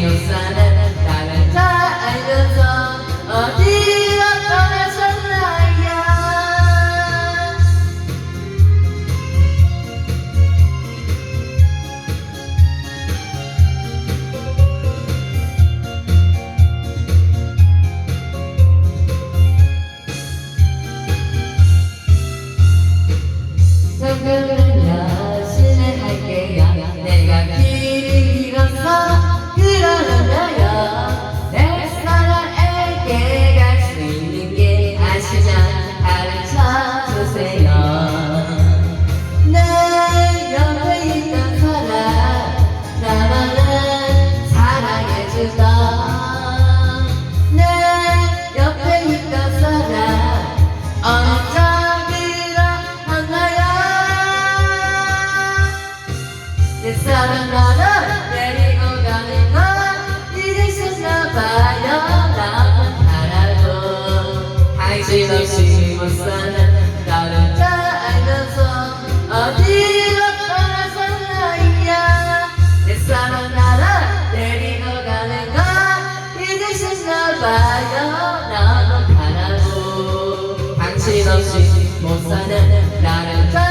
feels alive. 가는 내리고 가는 건 이랬었나 봐요. 나만 알아도 당신 없이 못 사는 나를 다 알면서 어디로 떠나서나야. 내 사랑 나를 데리고 가는 건 이랬었나 봐요. 나만 알아도 당신 없이 못 사는 나를 다